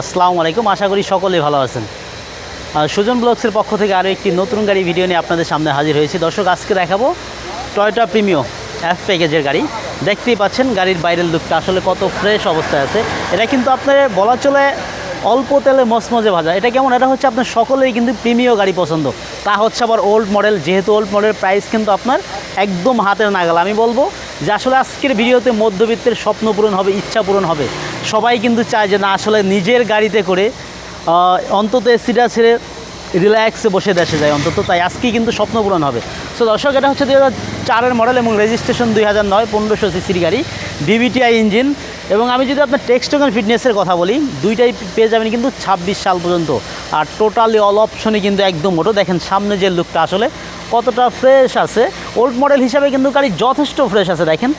আসসালামু আলাইকুম। আশা করি সকলেই ভালো আছেন। সুজন ব্লগসের পক্ষ থেকে আরও একটি নতুন গাড়ি ভিডিও নিয়ে আপনাদের সামনে হাজির হয়েছি। দর্শক, আজকে দেখাবো টয়োটা প্রিমিও এফ প্যাকেজের গাড়ি। দেখতেই পাচ্ছেন গাড়ির বাইরের লুকটা আসলে কত ফ্রেশ অবস্থায় আছে। এটা কিন্তু আপনার বলা চলে অল্প তেলে মসমজে ভাজা। এটা কেমন? এটা হচ্ছে আপনার সকলেই কিন্তু প্রিমিয় গাড়ি পছন্দ। তা হচ্ছে আবার ওল্ড মডেল যেহেতু ওল্ড মডেলের প্রাইস কিন্তু আপনার একদম হাতের নাগাল। আমি বলব যে আসলে আজকের ভিডিওতে মধ্যবিত্তের স্বপ্ন পূরণ হবে, ইচ্ছা পূরণ হবে। সবাই কিন্তু চায় যে না, আসলে নিজের গাড়িতে করে অন্তত এসিটা ছেড়ে রিল্যাক্সে বসে দেশে যায় অন্তত। তাই আজকেই কিন্তু স্বপ্ন পূরণ হবে। সো দর্শক, এটা হচ্ছে দুই চারের মডেল এবং রেজিস্ট্রেশন দুই হাজার নয়, পনেরোশো সিসির গাড়ি ডিবিটিআই ইঞ্জিন এবং আমি যদি আপনার টেক্সট এবং ফিটনেসের কথা বলি, দুইটাই পেয়ে যাবেন কিন্তু ছাব্বিশ সাল পর্যন্ত। আর টোটালি অল অপশনে কিন্তু একদম মোটো। দেখেন সামনে যে লুকটা আসলে কতটা ফ্রেশ আছে। ওল্ড মডেল হিসাবে কিন্তু গাড়ি যথেষ্ট ফ্রেশ আছে, দেখেন।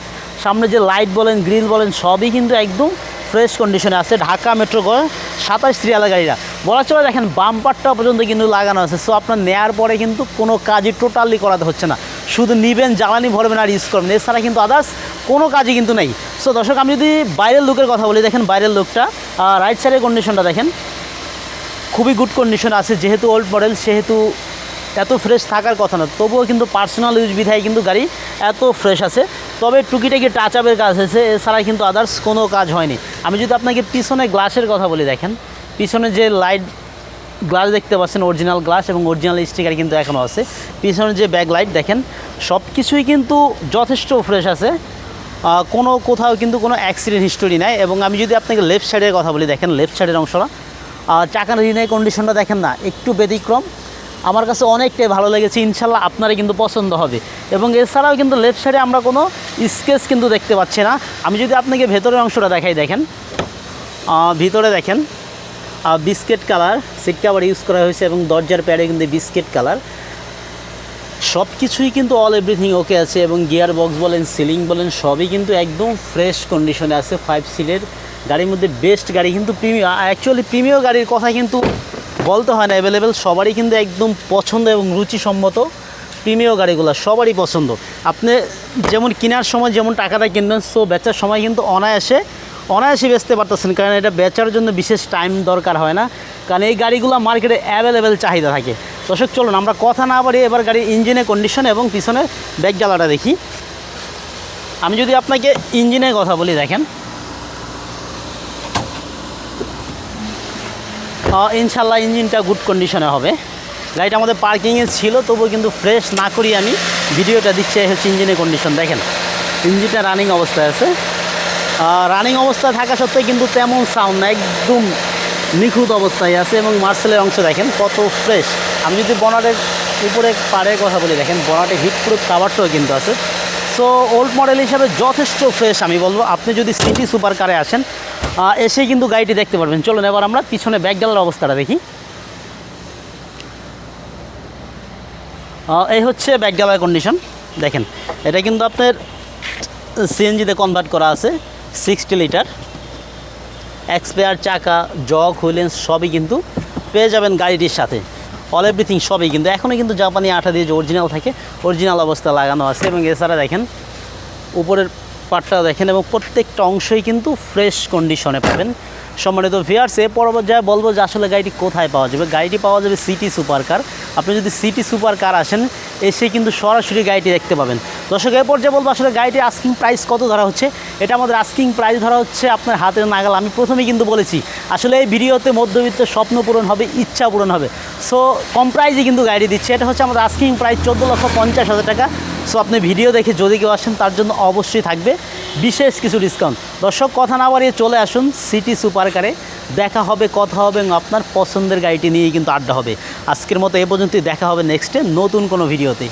সামনে যে লাইট বলেন গ্রিল বলেন, সবই কিন্তু একদম ফ্রেশ কন্ডিশনে আছে। ঢাকা মেট্রো করে সাতাশ সিরিয়ালা গাড়িরা। বলা চলে দেখেন বাম্পারটা পর্যন্ত কিন্তু লাগানো আছে। সো আপনার নেয়ার পরে কিন্তু কোনো কাজই টোটালি করাতে হচ্ছে না। শুধু নিবেন, জ্বালানি ভরবেন আর ইউজ করবেন। এছাড়া কিন্তু আদার্স কোনো কাজই কিন্তু নেই। সো দর্শক, আমি যদি বাইরের লুকের কথা বলি, দেখেন বাইরের লুকটা রাইট সাইডের কন্ডিশনটা দেখেন। খুবই গুড কন্ডিশন আছে। যেহেতু ওল্ড মডেল সেহেতু এত ফ্রেশ থাকার কথা না। তবুও কিন্তু পার্সোনাল ইউজ বিধায় কিন্তু গাড়ি এত ফ্রেশ আছে। তবে টুকিটাকি টাচ আপের কাজ হয়েছে, এছাড়া কিন্তু আদার্স কোনো কাজ হয়নি। আমি যদি আপনাকে পিছনে গ্লাসের কথা বলি দেখেন, পিছনে যে লাইট গ্লাস দেখতে পাচ্ছেন অরিজিনাল গ্লাস এবং অরিজিনাল স্টিকার কিন্তু এখনও আছে। পিছনে যে ব্যাক লাইট দেখেন সব কিছুই কিন্তু যথেষ্ট ফ্রেশ আছে। কোনো কোথাও কিন্তু কোনো অ্যাক্সিডেন্ট হিস্টোরি নাই। এবং আমি যদি আপনাকে লেফট সাইডের কথা বলি, দেখেন লেফট সাইডের অংশটা চাকার রিনের কন্ডিশনটা দেখেন না, একটু ব্যতিক্রম। আমার কাছে অনেকটাই ভালো লেগেছে, ইনশাল্লাহ আপনারই কিন্তু পছন্দ হবে। এবং এছাড়াও কিন্তু লেফট সাইডে আমরা কোনো স্কেচ কিন্তু দেখতে পাচ্ছি না। আমি যদি আপনাকে ভেতরের অংশটা দেখাই, দেখেন। ভিতরে দেখেন। Biscuit colour seat cover use করা হয়েছে এবং দরজার প্যাডে কিন্তু বিস্কেট কালার সব কিছুই কিন্তু অল এভরিথিং ওকে আছে এবং গিয়ার বক্স বলেন সিলিং বলেন, সবই কিন্তু একদম ফ্রেশ কন্ডিশনে আছে। ফাইভ সিলের গাড়ির মধ্যে বেস্ট গাড়ি কিন্তু প্রিমিয় অ্যাকচুয়ালি প্রিমিয় গাড়ির কথা কিন্তু বলতে হয় না অ্যাভেলেবেল সবারই কিন্তু একদম পছন্দ এবং রুচিসম্মত প্রিমিয় গাড়িগুলো সবারই পছন্দ। আপনি যেমন কেনার সময় যেমন টাকাটা কিনবেন সো বেচার সময় কিন্তু অনায়াসে অনায়াসে বেচতে পারতেছেন, কারণ এটা বেচার জন্য বিশেষ টাইম দরকার হয় না। কারণ এই গাড়িগুলো মার্কেটে অ্যাভেলেবেল চাহিদা থাকে। দর্শক, চলুন, আমরা কথা না বাড়িয়ে এবার গাড়ির ইঞ্জিনের কন্ডিশন এবং পিছনের ব্যাগ জ্বালাটা দেখি। আমি যদি আপনাকে ইঞ্জিনের কথা বলি, দেখেন। ইনশাল্লাহ ইঞ্জিনটা গুড কন্ডিশনে হবে। গাড়িটা আমাদের পার্কিংয়ে ছিল, তবুও কিন্তু ফ্রেশ না করি আমি। ভিডিওটা দিচ্ছি হচ্ছে ইঞ্জিনের কন্ডিশন দেখেন। ইঞ্জিনটা রানিং অবস্থায় আছে। রানিং অবস্থায় থাকা সত্ত্বেও কিন্তু তেমন সাউন্ড না, একদম নিখুঁত অবস্থায় আছে এবং মার্সেলের অংশ দেখেন, কত ফ্রেশ আমি যদি বনাটের উপরে পাড়ের কথা বলি, দেখেন, বনাটে হিট প্রুফ কাভারটাও কিন্তু আছে। সো ওল্ড মডেল হিসাবে যথেষ্ট ফ্রেশ আমি বলব। আপনি যদি সিটি সুপার কারে আসেন এসে কিন্তু গাড়িটি দেখতে পারবেন। চলুন, এবার আমরা পিছনে ব্যাক গেলার অবস্থাটা দেখি। এই হচ্ছে ব্যাক গেলার কন্ডিশন দেখেন, এটা কিন্তু আপনার সিএনজিতে কনভার্ট করা আছে সিক্সটি লিটার এক্সপেয়ার চাকা জগ হুইলেন্স সবই কিন্তু পেয়ে যাবেন গাড়িটির সাথে। অল এভরিথিং সবই কিন্তু এখনও কিন্তু জাপানি আঠা দিয়ে যে অরিজিনাল থাকে অরিজিনাল অবস্থা লাগানো আছে এবং এছাড়া দেখেন, উপরের পাটটা দেখেন এবং প্রত্যেকটা অংশই কিন্তু ফ্রেশ কন্ডিশনে পাবেন। সম্মানিত ভিয়ার্স এ পর্যায়ে বলব যে আসলে গাড়িটি কোথায় পাওয়া যাবে, গাড়িটি পাওয়া যাবে সিটি সুপার কার আপনি যদি সিটি সুপার কার আসেন, এসে কিন্তু সরাসরি গাড়িটি দেখতে পাবেন। দর্শক, এ পর্যায়ে বলব আসলে গাড়িটির আস্কিং প্রাইস কত ধরা হচ্ছে? এটা আমাদের আস্কিং প্রাইস ধরা হচ্ছে আপনার হাতের নাগাল। আমি প্রথমেই কিন্তু বলেছি, আসলে এই ভিডিওতে মধ্যবিত্ত স্বপ্ন পূরণ হবে, ইচ্ছা পূরণ হবে। সো কম প্রাইজে কিন্তু গাড়ি দিচ্ছে। এটা হচ্ছে আমাদের আস্কিং প্রাইস চোদ্দ লক্ষ পঞ্চাশ হাজার টাকা। সো আপনি ভিডিও দেখে যদি কেউ আসেন, তার জন্য অবশ্যই থাকবে। বিশেষ কিছু ডিসকাউন্ট দর্শক, কথা না বাড়িয়ে চলে আসুন সিটি সুপার কারে দেখা হবে, কথা হবে এবং আপনার পছন্দের গাড়িটি নিয়েই কিন্তু আড্ডা হবে। আজকের মতো এ পর্যন্তই। দেখা হবে নেক্সটে নতুন কোনো ভিডিওতে।